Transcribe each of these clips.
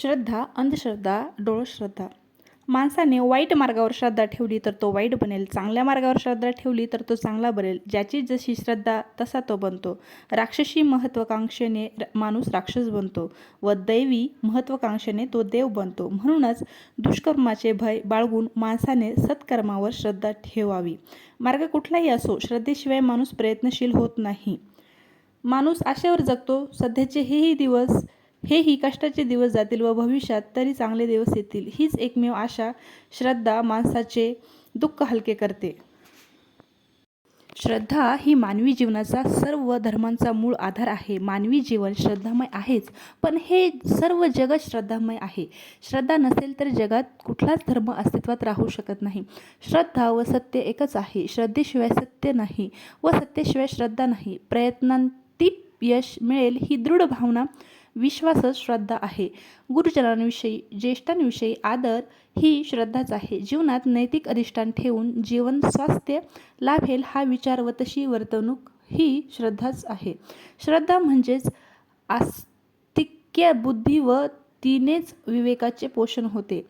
श्रद्धा अंधश्रद्धा डोळश्रद्धा. माणसाने वाईट मार्गावर श्रद्धा ठेवली तर तो वाईट बनेल. चांगल्या मार्गावर श्रद्धा ठेवली तर तो चांगला बनेल. ज्याची जशी श्रद्धा तसा तो बनतो. राक्षसी महत्त्वाकांक्षेने र- माणूस राक्षस बनतो व दैवी महत्त्वाकांक्षेने तो देव बनतो. म्हणूनच दुष्कर्माचे भय बाळगून माणसाने सत्कर्मावर श्रद्धा ठेवावी. मार्ग कुठलाही असो श्रद्धेशिवाय माणूस प्रयत्नशील होत नाही. माणूस आशेवर जगतो. सध्याचे हेही दिवस हेही कष्टाचे दिवस जातील व भविष्यात तरी चांगले दिवस येतील हीच एकमेव आशा श्रद्धा माणसाचे दुःख हलके करते. श्रद्धा ही मानवी जीवनाचा सर्व धर्मांचा मूळ आधार आहे. मानवी जीवन श्रद्धामय आहेच पण हे सर्व जगत श्रद्धामय आहे. श्रद्धा नसेल तर जगात कुठलाच धर्म अस्तित्वात राहू शकत नाही. श्रद्धा व सत्य एकच आहे. श्रद्धेशिवाय सत्य नाही व सत्यशिवाय श्रद्धा नाही. प्रयत्नांती यश मिळेल ही दृढ भावना विश्वासच श्रद्धा आहे. गुरुजनांविषयी ज्येष्ठांविषयी आदर ही श्रद्धाच आहे. जीवनात नैतिक अधिष्ठान ठेवून जीवन स्वास्थ्य लाभेल हा विचार व तशी वर्तणूक ही श्रद्धाच आहे. श्रद्धा म्हणजेच आस्तिक्य बुद्धी व तिनेच विवेकाचे पोषण होते.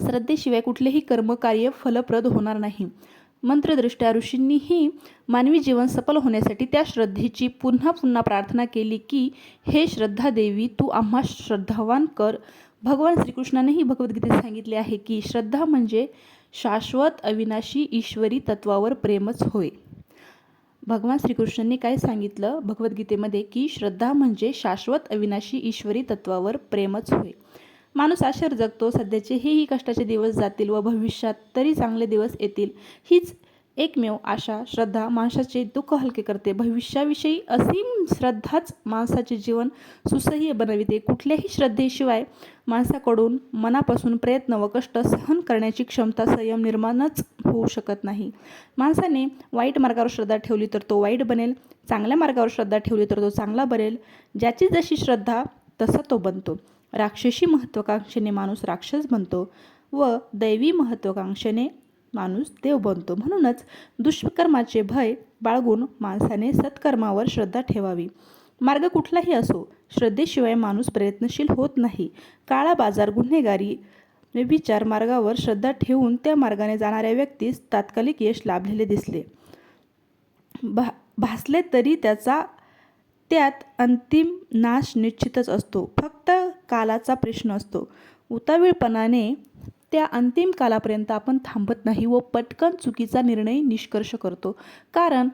श्रद्धेशिवाय कुठलेही कर्मकार्य फलप्रद होणार नाही. मंत्रदृष्ट्या ऋषींनीही मानवी जीवन सफल होण्यासाठी त्या श्रद्धेची पुन्हा पुन्हा प्रार्थना केली की हे श्रद्धा देवी तू आम्हा श्रद्धावान कर. भगवान श्रीकृष्णानेही भगवद्गीतेत सांगितले आहे की श्रद्धा म्हणजे शाश्वत अविनाशी ईश्वरी तत्वावर प्रेमच होय. भगवान श्रीकृष्णांनी काय सांगितलं? भगवद्गीतेमध्ये की श्रद्धा म्हणजे शाश्वत अविनाशी ईश्वरी तत्वावर प्रेमच होय. माणूस आशर जगतो सध्याचे हेही कष्टाचे दिवस जातील व भविष्यात तरी चांगले दिवस येतील. हीच एकमेव आशा श्रद्धा माणसाचे दुःख हलके करते. भविष्याविषयी असीम श्रद्धाच माणसाचे जीवन सुसह्य बनविते. कुठल्याही श्रद्धेशिवाय माणसाकडून मनापासून प्रयत्न व कष्ट सहन करण्याची क्षमता संयम निर्माणच होऊ शकत नाही. माणसाने वाईट मार्गावर श्रद्धा ठेवली तर तो वाईट बनेल चांगल्या मार्गावर श्रद्धा ठेवली तर तो चांगला बनेल. ज्याची जशी श्रद्धा तसा तो बनतो. राक्षसी महत्त्वाकांक्षेने माणूस राक्षस बनतो व दैवी महत्त्वाकांक्षेने माणूस देव बनतो. म्हणूनच दुष्कर्माचे भय बाळगून माणसाने सत्कर्मावर श्रद्धा ठेवावी. मार्ग कुठलाही असो श्रद्धेशिवाय माणूस प्रयत्नशील होत नाही. काळा बाजार गुन्हेगारी विचार मार्गावर श्रद्धा ठेवून त्या मार्गाने जाणाऱ्या व्यक्तीस तात्कालिक यश लाभलेले दिसले. भा भासले तरी त्याचा त्यात अंतिम नाश निश्चितच असतो. फक्त कालाचा प्रश्न असतो. उतावीळपणाने त्या अंतिम कालापर्यंत आपण थांबत नाही व पटकन चुकीचा निर्णय निष्कर्ष करतो. कारण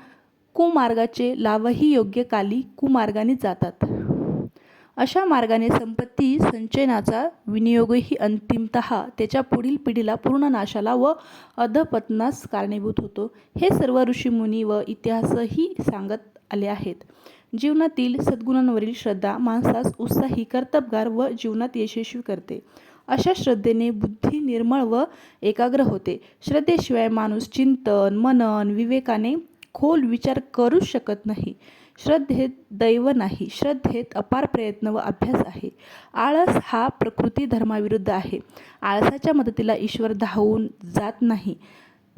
कुमार्गाचे लाभही योग्य काली कुमार्गाने जातात. अशा मार्गाने संपत्ती संचयनाचा विनियोगही अंतिमत त्याच्या पुढील पिढीला पूर्ण नाशाला व अधपतनास कारणीभूत होतो. हे सर्व ऋषीमुनी व इतिहासही सांगत आले आहेत. जीवनातील सद्गुणांवरील श्रद्धा माणसास उत्साही कर्तबगार व जीवनात यशस्वी करते. अशा श्रद्धेने बुद्धी निर्मळ व एकाग्र होते. श्रद्धेशिवाय माणूस चिंतन मनन विवेकाने खोल विचार करूच शकत नाही. श्रद्धेत दैव नाही. श्रद्धेत अपार प्रयत्न व अभ्यास आहे. आळस हा प्रकृती धर्माविरुद्ध आहे. आळसाच्या मदतीला ईश्वर धावून जात नाही.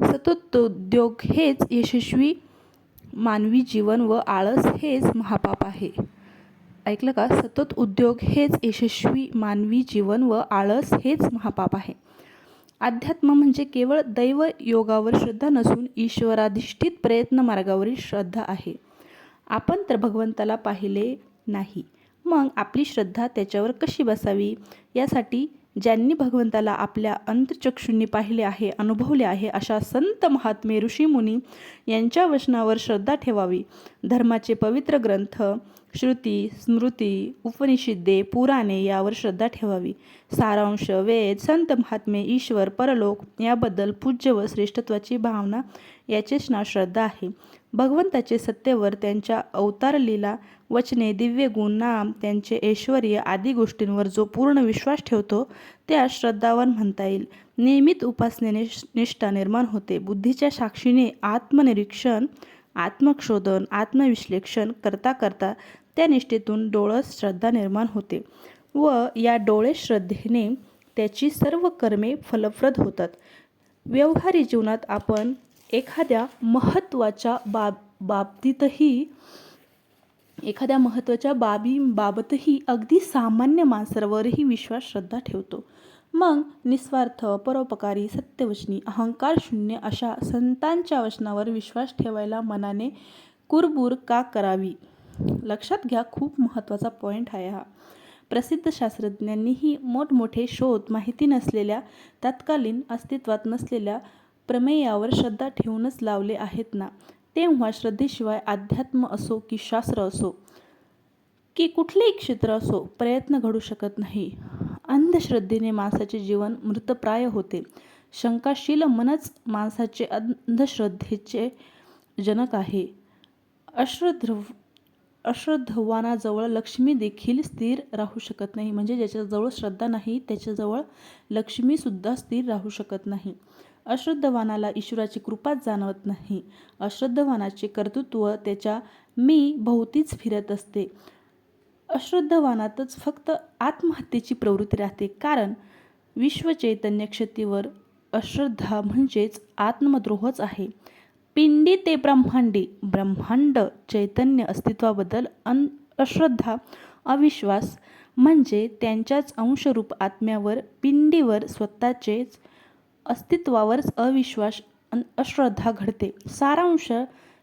सतोद्योग हेच यशस्वी मानवी जीवन व आळस हेच महापाप आहे. ऐकलं का? सतत उद्योग हेच यशस्वी मानवी जीवन व आळस हेच महापाप आहे. अध्यात्म म्हणजे केवळ दैव योगावर श्रद्धा नसून ईश्वराधिष्ठित प्रयत्न मार्गावरील श्रद्धा आहे. आपण तर भगवंताला पाहिले नाही. मग आपली श्रद्धा त्याच्यावर कशी बसावी? यासाठी ज्यांनी भगवंताला आपल्या अंतचक्षुंनी पाहिले आहे अनुभवले आहे अशा संत महात्मे ऋषीमुनी यांच्या वचनावर श्रद्धा ठेवावी. धर्माचे पवित्र ग्रंथ श्रुती स्मृती उपनिषिद्धे पुराणे यावर श्रद्धा ठेवावी. सारांश वेद संत महात्मे ईश्वर परलोक याबद्दल पूज्य व श्रेष्ठत्वाची भावना याचेच नाव श्रद्धा आहे. भगवंताचे सत्यवर त्यांच्या अवतार लीला वचने दिव्य गुण नाम त्यांचे ऐश्वर्य आदी गोष्टींवर जो पूर्ण विश्वास ठेवतो त्या श्रद्धावान म्हणता येईल. नियमित उपासनेने निष्ठा निर्माण होते. बुद्धीच्या साक्षीने आत्मनिरीक्षण आत्मक्षोधन आत्मविश्लेषण करता करता त्या निष्ठेतून डोळस श्रद्धा निर्माण होते व या डोळे श्रद्धेने त्याची सर्व कर्मे फलप्रद होतात. व्यवहारी जीवनात आपण एखाद्या महत्त्वाच्या बाब बाबतीतही एखाद्या महत्त्वाच्या बाबींबाबतही अगदी सामान्य माणसावरही विश्वास श्रद्धा ठेवतो. मग निस्वार्थ परोपकारी सत्यवचनी अहंकार शून्य अशा संतांच्या वचनावर विश्वास ठेवायला मनाने कुरबूर का करावी? लक्षात घ्या खूप महत्त्वाचा पॉईंट आहे हा. प्रसिद्ध शास्त्रज्ञांनीही मोठमोठे शोध माहिती नसलेल्या तत्कालीन अस्तित्वात नसलेल्या प्रमेयावर श्रद्धा ठेवूनच लावले आहेत ना? तेव्हा श्रद्धेशिवाय अध्यात्म असो की शास्त्र असो की कुठलेही क्षेत्र असो प्रयत्न घडू शकत नाही. अंधश्रद्धेने माणसाचे जीवन मृतप्राय होते. शंकाशील मनच माणसाचे अंधश्रद्धेचे जनक आहे. अश्रद्ध अश्रद्धवानाजवळ लक्ष्मी देखील स्थिर राहू शकत नाही. म्हणजे ज्याच्याजवळ श्रद्धा नाही त्याच्याजवळ लक्ष्मीसुद्धा स्थिर राहू शकत नाही. अश्रद्धवानाला ईश्वराची कृपाच जाणवत नाही. अश्रद्धवानाचे कर्तृत्व त्याच्या मी भोवतीच फिरत असते. अश्रद्धवानातच फक्त आत्महत्येची प्रवृत्ती राहते. कारण विश्वचैतन्य क्षतीवर अश्रद्धा म्हणजेच आत्मद्रोहच आहे. पिंडी ते ब्रह्मांडी ब्रह्मांड चैतन्य अस्तित्वाबद्दल अन अश्रद्धा अविश्वास म्हणजे त्यांच्याच अंशरूप आत्म्यावर पिंडीवर स्वतःचेच अस्तित्वावरच अविश्वास अन अश्रद्धा घडते. सारांश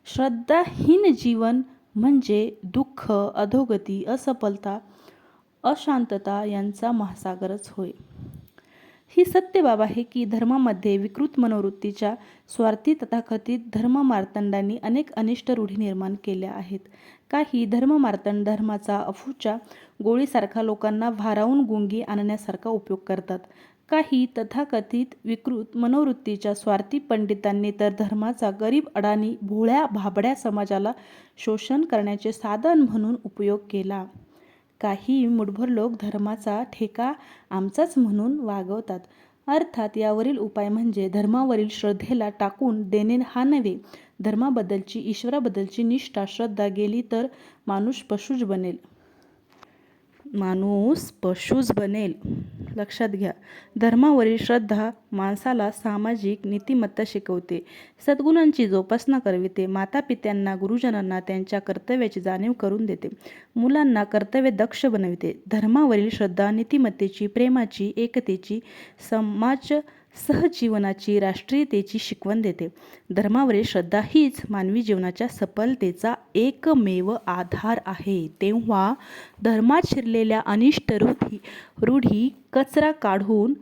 श्रद्धाहीन जीवन म्हणजे दुःख अधोगती असफलता अशांतता यांचा महासागरच होय. ही सत्य बाब आहे की धर्मामध्ये विकृत मनोवृत्तीच्या स्वार्थी तथाकथित धर्ममार्तंडांनी अनेक अनिष्ट रूढी निर्माण केल्या आहेत. काही धर्ममार्तंड धर्माचा अफूच्या गोळीसारखा लोकांना भारावून गुंगी आणण्यासारखा उपयोग करतात. काही तथाकथित विकृत मनोवृत्तीच्या स्वार्थी पंडितांनी तर धर्माचा गरीब अडाणी भोळ्या भाबड्या समाजाला शोषण करण्याचे साधन म्हणून उपयोग केला. काही मुठभर लोक धर्माचा ठेका आमचाच म्हणून वागवतात. अर्थात यावरील उपाय म्हणजे धर्मावरील श्रद्धेला टाकून देणे हा नव्हे. धर्माबद्दलची ईश्वराबद्दलची निष्ठा श्रद्धा गेली तर माणूस पशुज बनेल. माणूस पशुच बनेल. लक्षात घ्या. धर्मावरील श्रद्धा माणसाला सामाजिक नीतिमत्ता शिकवते. सद्गुणांची जोपासना करविते. मातापित्यांना गुरुजनांना त्यांच्या कर्तव्याची जाणीव करून देते. मुलांना कर्तव्य दक्ष बनविते. धर्मावरील श्रद्धा नीतिमत्तेची प्रेमाची एकतेची समाज सहजीवनाची राष्ट्रीयतेची शिकवण देते. धर्मावरील श्रद्धा हीच मानवी जीवनाच्या सफलतेचा एकमेव आधार आहे. तेव्हा धर्मात शिरलेल्या अनिष्ट रूढी रूढी कचरा काढून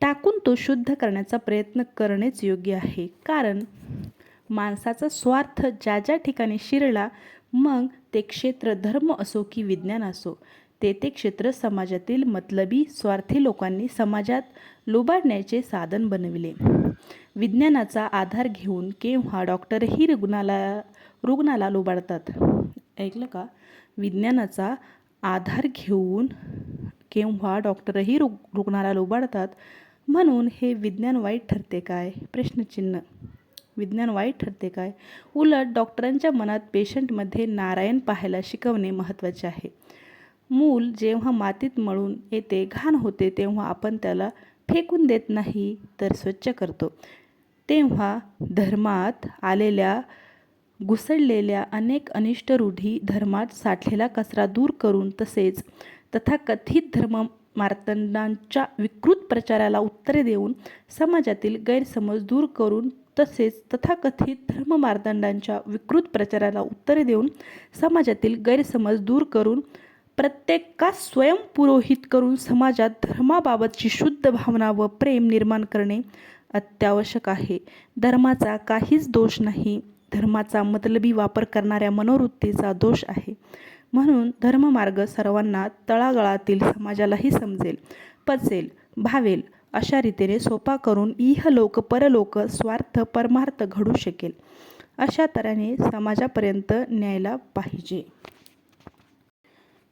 टाकून तो शुद्ध करण्याचा प्रयत्न करणेच योग्य आहे. कारण माणसाचा स्वार्थ ज्या ज्या ठिकाणी शिरला मग ते क्षेत्र धर्म असो की विज्ञान असो ते ते क्षेत्र समाजातील मतलबी स्वार्थी लोकांनी समाजात लुबाडण्याचे साधन बनविले. विज्ञानाचा आधार घेऊन केव्हा डॉक्टरही रुग्णाला रुग्णाला लुबाडतात? ऐकलं का? विज्ञानाचा आधार घेऊन केव्हा डॉक्टरही रुग रुग्णाला लुबाडतात? म्हणून हे विज्ञान वाईट ठरते काय? प्रश्नचिन्ह. विज्ञान वाईट ठरते काय? उलट डॉक्टरांच्या मनात पेशंटमध्ये नारायण पाहायला शिकवणे महत्त्वाचे आहे. मूल जेव्हा मातीत मळून येते घाण होते तेव्हा आपण त्याला फेकून देत नाही तर स्वच्छ करतो. तेव्हा धर्मात आलेल्या घुसळलेल्या अनेक अनिष्ट रूढी धर्मात साठलेला कचरा दूर करून तसेच तथाकथित धर्म मार्तंडांच्या विकृत प्रचाराला उत्तरे देऊन समाजातील गैरसमज दूर करून तसेच तथाकथित धर्म मार्तंडांच्या विकृत प्रचाराला उत्तरे देऊन समाजातील गैरसमज दूर करून प्रत्येकास स्वयंपुरोहित करून समाजात धर्माबाबतची शुद्ध भावना व प्रेम निर्माण करणे अत्यावश्यक आहे. धर्माचा काहीच दोष नाही. धर्माचा मतलबी वापर करणाऱ्या मनोवृत्तीचा दोष आहे. म्हणून धर्ममार्ग सर्वांना तळागाळातील समाजालाही समजेल पचेल भावेल अशा रीतीने सोपा करून इहलोक परलोक स्वार्थ परमार्थ घडू शकेल. अशा तऱ्हेने समाजापर्यंत न्यायला पाहिजे.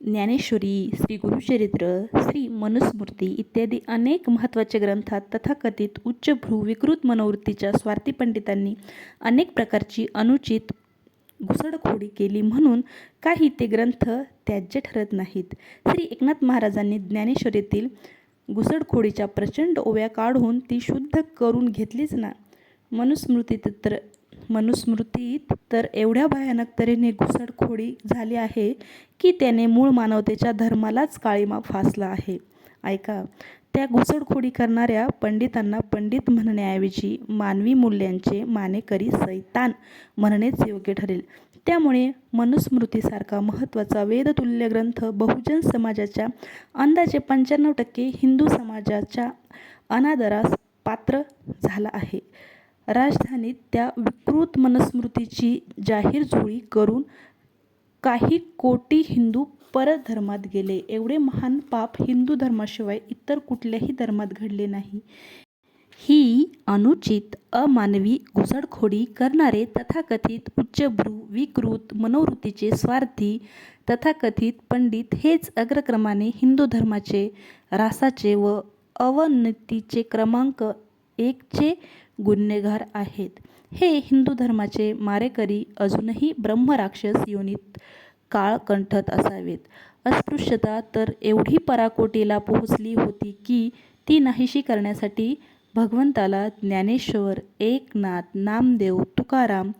ज्ञानेश्वरी श्री गुरुचरित्र श्री मनुस्मृती इत्यादी अनेक महत्त्वाच्या ग्रंथात तथाकथित उच्चभ्रू विकृत मनोवृत्तीच्या स्वार्थी पंडितांनी अनेक प्रकारची अनुचित घुसडखोडी केली म्हणून काही ते ग्रंथ त्याज्य ठरत नाहीत. श्री एकनाथ महाराजांनी ज्ञानेश्वरीतील घुसडखोडीच्या प्रचंड ओव्या काढून ती शुद्ध करून घेतलीच ना. मनुस्मृतीत तर मनुस्मृतीत तर एवढ्या भयानक तऱ्हेने घुसडखोडी झाली आहे की त्याने मूळ मानवतेच्या धर्मालाच काळीमा फासला आहे. ऐका त्या घुसडखोडी करणाऱ्या पंडितांना पंडित म्हणण्याऐवजी मानवी मूल्यांचे मानेकरी सैतान म्हणणेच योग्य ठरेल. त्यामुळे मनुस्मृतीसारखा महत्त्वाचा वेदतुल्य ग्रंथ बहुजन समाजाच्या अंदाजे पंच्याण्णव टक्के हिंदू समाजाच्या अनादरास पात्र झाला आहे. राजधानीत त्या विकृत मनस्मृतीची जाहीर झोळी करून काही कोटी हिंदू परधर्मात गेले. एवढे महान पाप हिंदू धर्माशिवाय इतर कुठल्याही धर्मात घडले नाही. ही अनुचित अमानवी घुसडखोडी करणारे तथाकथित उच्चभ्रू विकृत मनोवृत्तीचे स्वार्थी तथाकथित पंडित हेच अग्रक्रमाने हिंदू धर्माचे रासाचे व अवनतीचे क्रमांक एकचे गुन्हेगार आहेत. हे हिंदू धर्माचे मारेकरी अजूनही ब्रह्मराक्षस योनीत काळकंठत असावेत. अस्पृश्यता तर एवढी पराकोटीला पोहोचली होती की ती नाहीशी करण्यासाठी भगवंताला ज्ञानेश्वर एकनाथ नामदेव तुकाराम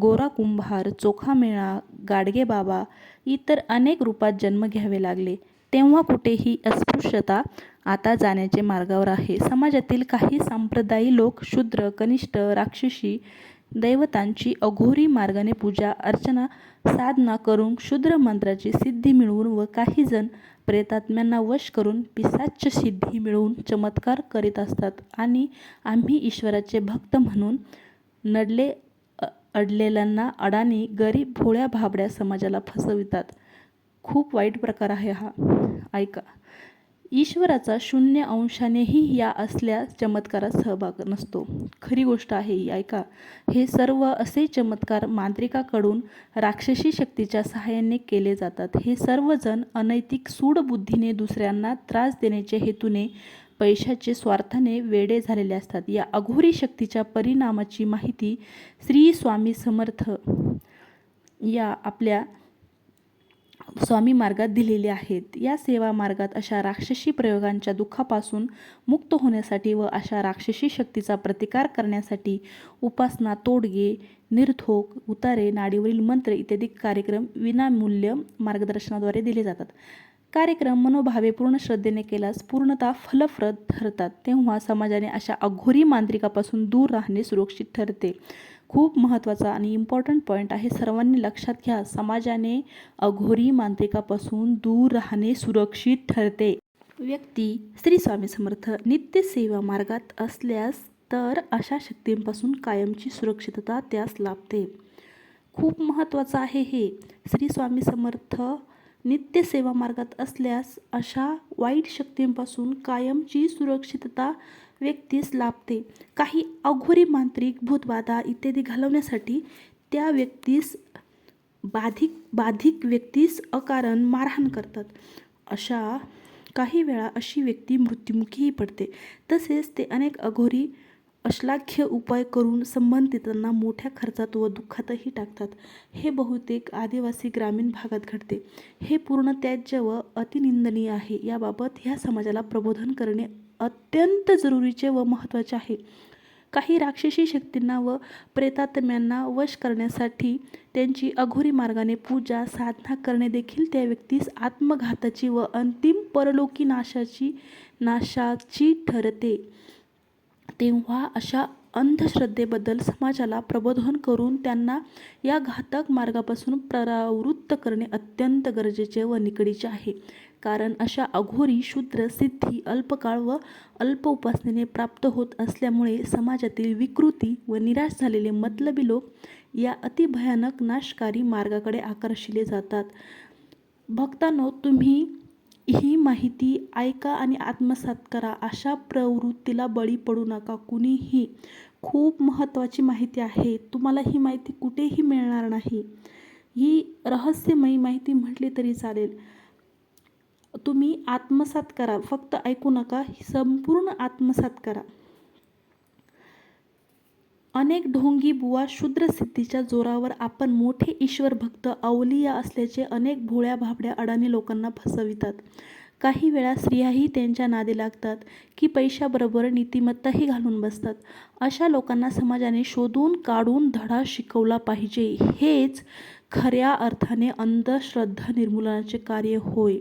गोरा कुंभार चोखामेळा गाडगेबाबा इतर अनेक रूपात जन्म घ्यावे लागले. तेव्हा कुठेही अस्पृश्यता आता जाण्याचे मार्गावर आहे. समाजातील काही संप्रदायी लोक शूद्र कनिष्ठ राक्षसी दैवतांची अघोरी मार्गाने पूजा अर्चना साधना करून शूद्र मंत्राची सिद्धी मिळवून व काही जण प्रेतात्म्यांना वश करून पिसाच्य सिद्धी मिळवून चमत्कार करीत असतात. आणि आम्ही ईश्वराचे भक्त म्हणून नडले अडलेल्यांना अडाणी गरीब भोळ्या भाबड्या समाजाला फसवितात. खूप वाईट प्रकार आहे हा. ऐका. ईश्वराचा शून्य अंशानेही या असल्या चमत्कारात सहभाग नसतो. खरी गोष्ट आहे ही ऐका. हे सर्व असे चमत्कार मांत्रिकाकडून राक्षसी शक्तीच्या सहाय्याने केले जातात. हे सर्वजण अनैतिक सूडबुद्धीने दुसऱ्यांना त्रास देण्याच्या हेतूने पैशाचे स्वार्थाने वेडे झालेले असतात. या अघोरी शक्तीच्या परिणामाची माहिती श्री स्वामी समर्थ या आपल्या स्वामी मार्गात दिलेले आहेत. या सेवा मार्गात अशा राक्षसी प्रयोगांच्या दुःखापासून मुक्त होण्यासाठी व अशा राक्षसी शक्तीचा प्रतिकार करण्यासाठी उपासना तोडगे निर्धोक उतारे नाडीवरील मंत्र इत्यादी कार्यक्रम विनामूल्य मार्गदर्शनाद्वारे दिले जातात. कार्यक्रम मनोभावे पूर्ण श्रद्धेने केल्यास पूर्णतः फलप्रद ठरतात. तेव्हा समाजाने अशा अघोरी मांत्रिकापासून दूर राहणे सुरक्षित ठरते. खूप महत्त्वाचा आणि इम्पॉर्टंट पॉईंट आहे. सर्वांनी लक्षात घ्या समाजाने अघोरी मांत्रिकापासून दूर राहणे सुरक्षित ठरते. व्यक्ती श्री स्वामी समर्थ नित्य सेवा मार्गात असल्यास तर अशा शक्तींपासून कायमची सुरक्षितता त्यास लाभते. खूप महत्त्वाचं आहे हे. श्री स्वामी समर्थ नित्य सेवा मार्गात असल्यास अशा वाईट शक्तींपासून कायमची सुरक्षितता व्यक्तीस लाभते. काही अघोरी मांत्रिक भूतबाधा इत्यादी घालवण्यासाठी त्या व्यक्तीस बाधिक बाधिक व्यक्तीस अकारण मारहाण करतात. अशा काही वेळा अशी व्यक्ती मृत्युमुखीही पडते. तसेच ते अनेक अघोरी अश्लाघ्य उपाय करून संबंधितांना मोठ्या खर्चात व दुःखातही टाकतात. हे बहुतेक आदिवासी ग्रामीण भागात घडते. हे पूर्ण त्याज्य व अतिनिंदनीय आहे. याबाबत ह्या समाजाला प्रबोधन करणे अत्यंत जरुरीचे व महत्त्वाचे आहे. काही राक्षसी शक्तींना व प्रेतात्म्यांना वश करण्यासाठी त्यांची अघोरी मार्गाने पूजा साधना करणे देखील त्या व्यक्तीस आत्मघाताची व अंतिम परलोकी नाशाची नाशाची ठरते. तेव्हा अशा अंधश्रद्धेबद्दल समाजाला प्रबोधन करून त्यांना या घातक मार्गापासून प्रवृत्त करणे अत्यंत गरजेचे व निकडीचे आहे. कारण अशा अघोरी शूद्र सिद्धी अल्पकाळ व अल्प उपासनेने प्राप्त होत असल्यामुळे समाजातील विकृती व निराश झालेले मतलबी लोक या अतिभयानक नाशकारी मार्गाकडे आकर्षिले जातात. भक्तांनो तुम्ही ही माहिती ऐका आणि आत्मसात करा. अशा प्रवृत्तीला बळी पडू नका. कुणीही खूप महत्त्वाची माहिती आहे. तुम्हाला ही माहिती कुठेही मिळणार नाही. ही रहस्यमयी माहिती म्हटली तरी चालेल. तुम्ही आत्मसात करा. फक्त ऐकू नका संपूर्ण आत्मसात करा. अनेक ढोंगी बुवा शूद्र सिद्धीच्या जोरावर आपण मोठे ईश्वर भक्त अवलिया असल्याचे अनेक भोळ्या भाबड्या अडाणी लोकांना फसवितात. काही वेळा स्त्रियाही त्यांच्या नादी लागतात की पैशाबरोबर नीतिमत्ताही घालून बसतात. अशा लोकांना समाजाने शोधून काढून धडा शिकवला पाहिजे. हेच खऱ्या अर्थाने अंधश्रद्धा निर्मूलनाचे कार्य होय.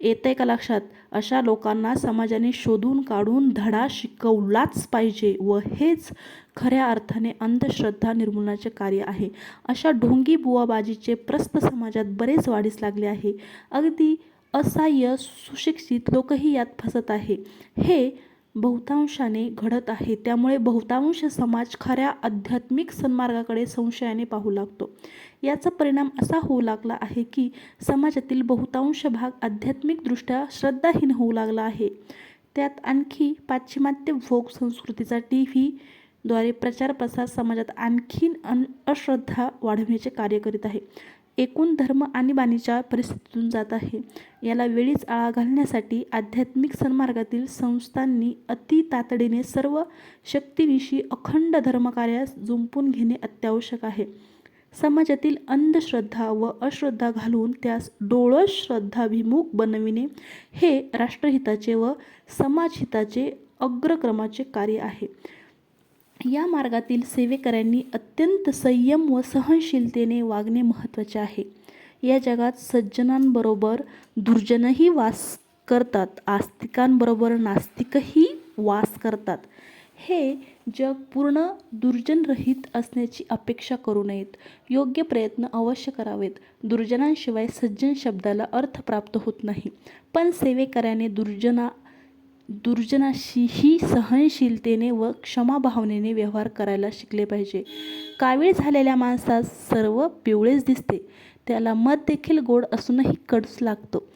येते का लक्षात? अशा लोकांना समाजाने शोधून काढून धडा शिकवलाच पाहिजे व हेच खऱ्या अर्थाने अंधश्रद्धा निर्मूलनाचे कार्य आहे. अशा ढोंगी बुवाबाजीचे प्रस्त समाजात बरेच वाढीस लागले आहे. अगदी असहाय्य सुशिक्षित लोकही यात फसत आहे. हे बहुतांशाने घडत आहे. त्यामुळे बहुतांश समाज खऱ्या आध्यात्मिक सन्मार्गाकडे संशयाने पाहू लागतो. याचा परिणाम असा होऊ लागला आहे की समाजातील बहुतांश भाग आध्यात्मिकदृष्ट्या श्रद्धाहीन होऊ लागला आहे. त्यात आणखी पाश्चिमात्य भोग संस्कृतीचा टी व्हीद्वारे प्रचार प्रसार समाजात आणखीन अन अश्रद्धा वाढवण्याचे कार्य करीत आहे. एकूण धर्म आणीबाणीच्या परिस्थितीतून जात आहे. याला वेळीच आळा घालण्यासाठी आध्यात्मिक सन्मार्गातील संस्थांनी अति तातडीने सर्व शक्तीनिशी अखंड धर्मकार्यास जुंपून घेणे अत्यावश्यक आहे. समाजातील अंधश्रद्धा व अश्रद्धा घालून त्यास डोळस श्रद्धाभिमुख बनविणे हे राष्ट्रहिताचे व समाजहिताचे अग्रक्रमाचे कार्य आहे. या मार्गातील सेवेकऱ्यांनी अत्यंत संयम व सहनशीलतेने वागणे महत्त्वाचे आहे. या जगात सज्जनांबरोबर दुर्जनही वास करतात आस्तिकांबरोबर नास्तिकही वास करतात. हे जग पूर्ण दुर्जनरहित असण्याची अपेक्षा करू नयेत. योग्य प्रयत्न अवश्य करावेत. दुर्जनांशिवाय सज्जन शब्दाला अर्थ प्राप्त होत नाही. पण सेवेकऱ्याने दुर्जना दुर्जनाशीही सहनशीलतेने व क्षमाभावनेने व्यवहार करायला शिकले पाहिजे. कावीळ झालेल्या माणसास सर्व पिवळेच दिसते. त्याला मत देखील गोड असूनही कडूस लागतो.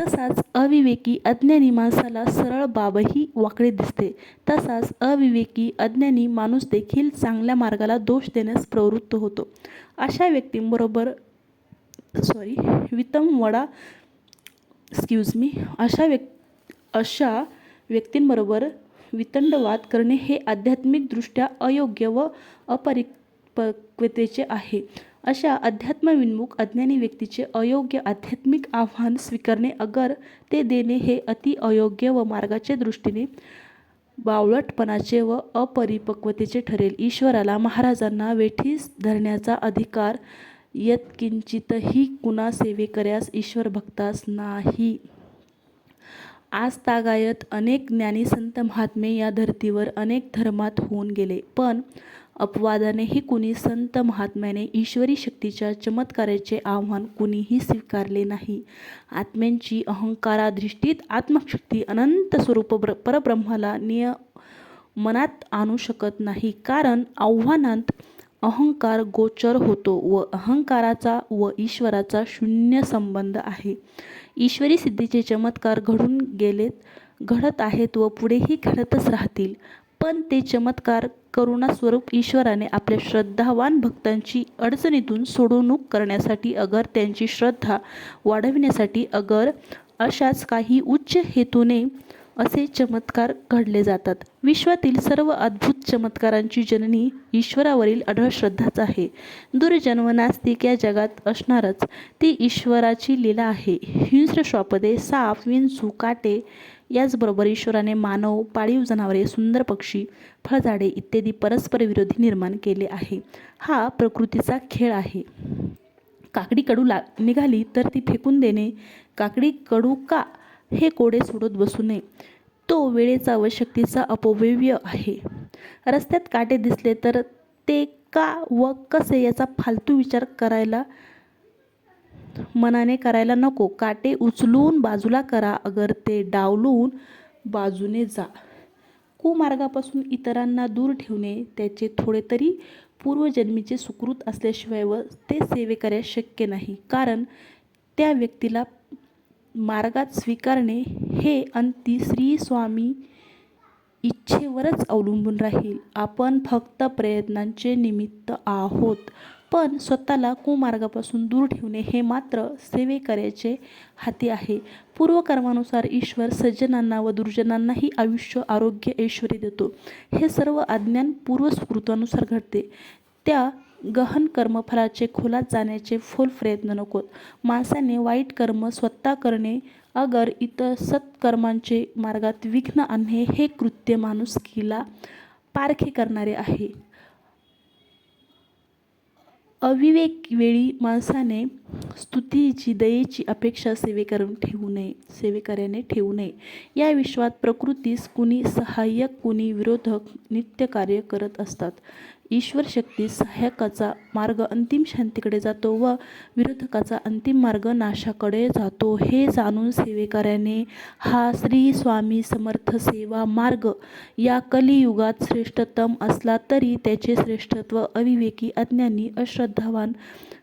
तसाच अविवेकी अज्ञानी माणसाला सरळ बाबही वाकडे दिसते. तसाच अविवेकी अज्ञानी माणूस देखील चांगल्या मार्गाला दोष देण्यास प्रवृत्त होतो. अशा व्यक्तींबरोबर सॉरी वितम वडा एक्सक्यूज मी अशा व्यक् अशा व्यक्तींबरोबर वितंडवाद करणे हे आध्यात्मिकदृष्ट्या अयोग्य व अपरिपक्वतेचे आहे. अशा अध्यात्मविन्मुख अज्ञानी व्यक्तीचे अयोग्य आध्यात्मिक आव्हान स्वीकारणे अगर ते देणे हे अति अयोग्य व मार्गाच्या दृष्टीने बावळटपणाचे व अपरिपक्वतेचे ठरेल. ईश्वराला महाराजांना वेठीस धरण्याचा अधिकार यत्किंचितही कुणा सेवेकऱ्यास ईश्वर भक्तास नाही. आज तागायत अनेक ज्ञानी संत महात्मे या धर्तीवर अनेक धर्मात होऊन गेले. पण अपवादानेही कुणी संत महात्म्याने ईश्वरी शक्तीच्या चमत्काराचे आव्हान कुणीही स्वीकारले नाही. आत्म्यांची अहंकाराधिष्ठित आत्मशक्ती अनंत स्वरूप ब्र परब्रह्माला निय मनात आणू शकत नाही. कारण आव्हानांत अहंकार गोचर होतो व अहंकाराचा व ईश्वराचा शून्य संबंध आहे. ईश्वरी सिद्धीचे चमत्कार घडून गेलेत घडत आहेत व पुढेही घडतच राहतील. पण ते चमत्कार करुणास्वरूप ईश्वराने आपल्या श्रद्धावान भक्तांची अडचणीतून सोडवणूक करण्यासाठी अगर त्यांची श्रद्धा वाढविण्यासाठी अगर अशाच काही उच्च हेतूने असे चमत्कार घडले जातात. विश्वातील सर्व अद्भुत चमत्कारांची जननी ईश्वरावरील अढळ श्रद्धाच आहे. दुर्जन्म नास्तिक या जगात असणारच. ती ईश्वराची लीला आहे. हिंस्र श्वापदे साप विंचू काटे याचबरोबर ईश्वराने मानव पाळीव जनावरे सुंदर पक्षी फळझाडे इत्यादी परस्पर विरोधी निर्माण केले आहे. हा प्रकृतीचा खेळ आहे. काकडी कडू ला निघाली तर ती फेकून देणे. काकडी कडू का? हे कोडे सोडत बसू नये. तो वेळेचा व शक्तीचा अपव्यय आहे. रस्त्यात काटे दिसले तर ते का व कसे याचा फालतू विचार करायला मनाने करायला नको. काटे उचलून बाजूला करा. अगर ते डावलून बाजूने जा. कुमार्गापासून इतरांना दूर ठेवणे त्याचे थोडे तरी पूर्वजन्मीचे सुकृत असल्याशिवाय व ते सेवेकऱ्यास शक्य नाही. कारण त्या व्यक्तीला मार्गात स्वीकारणे हे अंती श्री स्वामी इच्छेवरच अवलंबून राहील. आपण फक्त प्रयत्नांचे निमित्त आहोत. पण स्वतःला कुमार्गापासून दूर ठेवणे हे मात्र सेवेकऱ्याचे हाती आहे. पूर्वकर्मानुसार ईश्वर सज्जनांना व दुर्जनांनाही आयुष्य आरोग्य ऐश्वर्य देतो. हे सर्व अज्ञान पूर्वस्फूर्तानुसार घडते. त्या गहन कर्मफलाचे खोलात जाण्याचे फोल प्रयत्न नकोत. माणसाने वाईट कर्म स्वतः करणे अगर इतर सत्कर्मांचे मार्गात विघ्न आणणे हे कृत्य माणुसकीला पारखे करणारे आहे. अविवेक वेळी माणसाने स्तुतीची दयेची अपेक्षा सेवेकरून ठेवू नये सेवेकऱ्याने ठेवू नये. या विश्वात प्रकृतीस कुणी सहाय्यक कुणी विरोधक नित्य कार्य करत असतात. ईश्वर शक्ती सहाय्यकाचा मार्ग अंतिम शांतीकडे जातो व विरोधकाचा अंतिम मार्ग नाशाकडे जातो. हे जाणून सेवेकऱ्याने हा श्री स्वामी समर्थ सेवा मार्ग या कलियुगात श्रेष्ठतम असला तरी त्याचे श्रेष्ठत्व अविवेकी अज्ञानी अश्रद्धावान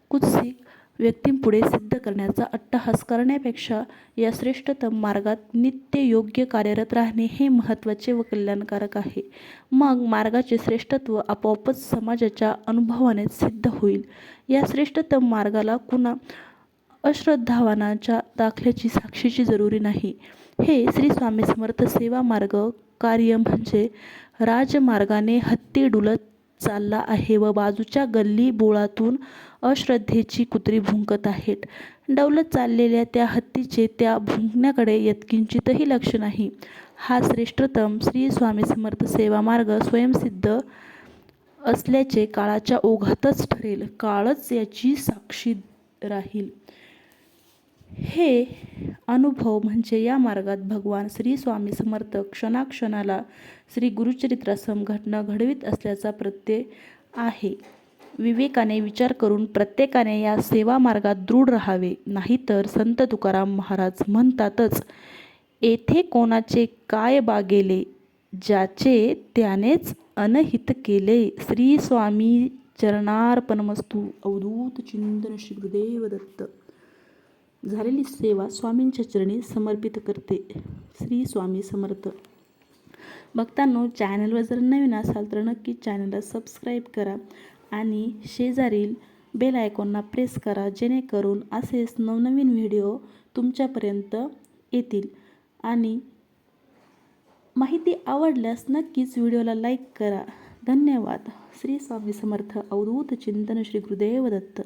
कुत्सिक व्यक्तींपुढे सिद्ध करण्याचा अट्टहास करण्यापेक्षा या श्रेष्ठतम मार्गात नित्य योग्य कार्यरत राहणे हे महत्त्वाचे व कल्याणकारक आहे. मग मार्गाचे श्रेष्ठत्व आपोआपच समाजाच्या अनुभवाने सिद्ध होईल. या श्रेष्ठतम मार्गाला कुणा अश्रद्धावानाच्या दाखल्याची साक्षीची जरुरी नाही. हे श्री स्वामी समर्थ सेवा मार्ग कार्य म्हणजे राजमार्गाने हत्ती डुलत चालला आहे व बाजूच्या गल्ली बोळातून अश्रद्धेची कुत्री भुंकत आहेत. डवलत चाललेल्या त्या हत्तीचे त्या भुंकण्याकडे यत्किंचितही लक्ष नाही. हा श्रेष्ठतम श्री स्वामी समर्थ सेवा मार्ग स्वयंसिद्ध असल्याचे काळाच्या ओघातच ठरेल. काळच याची साक्षी राहील. हे अनुभव म्हणजे या मार्गात भगवान श्री स्वामी समर्थ क्षणाक्षणाला श्री गुरुचरित्रासम घटना घडवीत असल्याचा प्रत्यय आहे. विवेकाने विचार करून प्रत्येकाने या सेवा मार्गात दृढ राहावे. नाहीतर संत तुकाराम महाराज म्हणतातच येथे कोणाचे काय बागेले ज्याचे त्यानेच अनहित केले. श्री स्वामी चरणार्पणमस्तू अवधूत चिंतन श्री गुरुदेव दत्त. झालेली सेवा स्वामींच्या चरणी समर्पित करते. श्री स्वामी समर्थ. भक्तांनो चॅनलवर जर नवीन असाल तर नक्की चॅनलला सबस्क्राईब करा. आणि शेजारील बेल आयकॉनना प्रेस करा जेणेकरून असेच नवनवीन व्हिडिओ तुमच्यापर्यंत येतील. आणि माहिती आवडल्यास नक्कीच व्हिडिओला लाईक करा. धन्यवाद. श्री स्वामी समर्थ. अवधूत चिंतन श्री गुरुदेव दत्त.